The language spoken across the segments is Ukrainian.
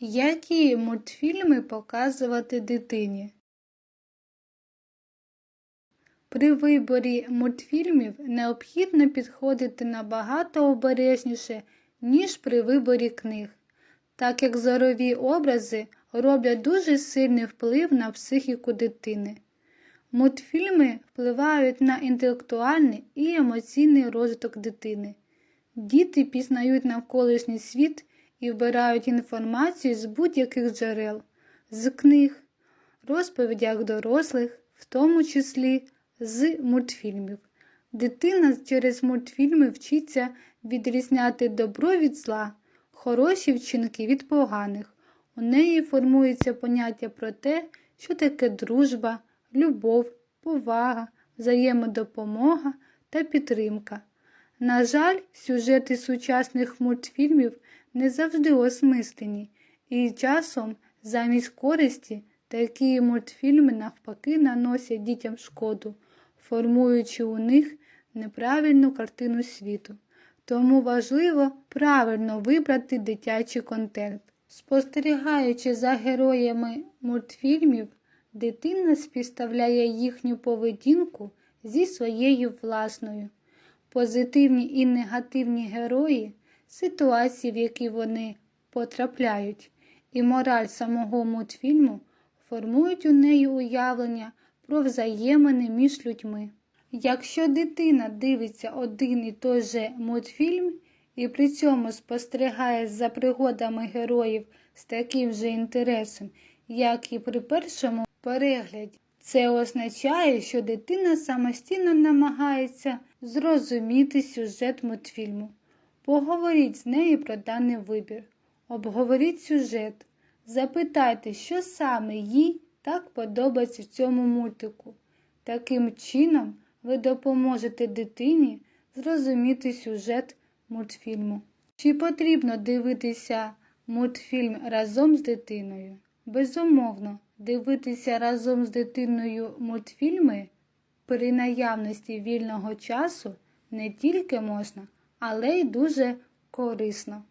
Які мультфільми показувати дитині? При виборі мультфільмів необхідно підходити набагато обережніше, ніж при виборі книг, так як зорові образи роблять дуже сильний вплив на психіку дитини. Мультфільми впливають на інтелектуальний і емоційний розвиток дитини. Діти пізнають навколишній світ і вбирають інформацію з будь-яких джерел, з книг, розповідях дорослих, в тому числі з мультфільмів. Дитина через мультфільми вчиться відрізняти добро від зла, хороші вчинки від поганих. У неї формується поняття про те, що таке дружба, любов, повага, взаємодопомога та підтримка. На жаль, сюжети сучасних мультфільмів не завжди осмислені, і часом замість користі такі мультфільми навпаки наносять дітям шкоду, формуючи у них неправильну картину світу. Тому важливо правильно вибрати дитячий контент. Спостерігаючи за героями мультфільмів, дитина співставляє їхню поведінку зі своєю власною. Позитивні і негативні герої, ситуації, в які вони потрапляють, і мораль самого мультфільму формують у неї уявлення про взаємини між людьми. Якщо дитина дивиться один і той же мультфільм і при цьому спостерігає за пригодами героїв з таким же інтересом, як і при першому перегляді, це означає, що дитина самостійно намагається зрозуміти сюжет мультфільму. Поговоріть з нею про даний вибір, обговоріть сюжет, запитайте, що саме їй так подобається в цьому мультику. Таким чином, ви допоможете дитині зрозуміти сюжет мультфільму. Чи потрібно дивитися мультфільм разом з дитиною? Безумовно, дивитися разом з дитиною мультфільми при наявності вільного часу не тільки можна, але й дуже корисно.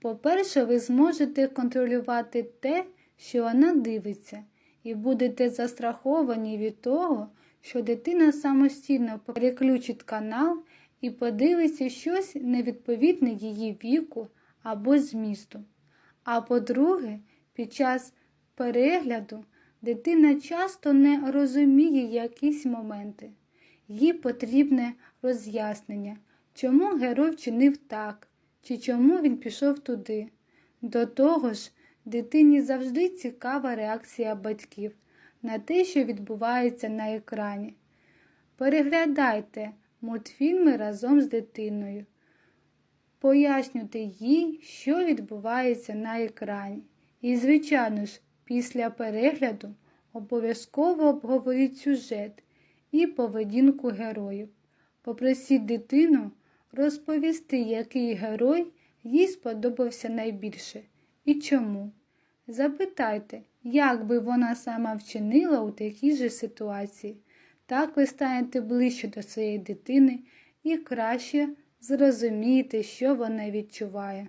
По-перше, ви зможете контролювати те, що вона дивиться, і будете застраховані від того, що дитина самостійно переключить канал і подивиться щось невідповідне її віку або змісту. А по-друге, під час перегляду дитина часто не розуміє якісь моменти. Їй потрібне роз'яснення, чому герой вчинив так, чи чому він пішов туди. До того ж, дитині завжди цікава реакція батьків на те, що відбувається на екрані. Переглядайте мультфільми разом з дитиною. Пояснюйте їй, що відбувається на екрані. І, звичайно ж, після перегляду обов'язково обговоріть сюжет і поведінку героїв. Попросіть дитину розповісти, який герой їй сподобався найбільше і чому. Запитайте, як би вона сама вчинила у такій же ситуації. Так ви станете ближче до своєї дитини і краще зрозумієте, що вона відчуває.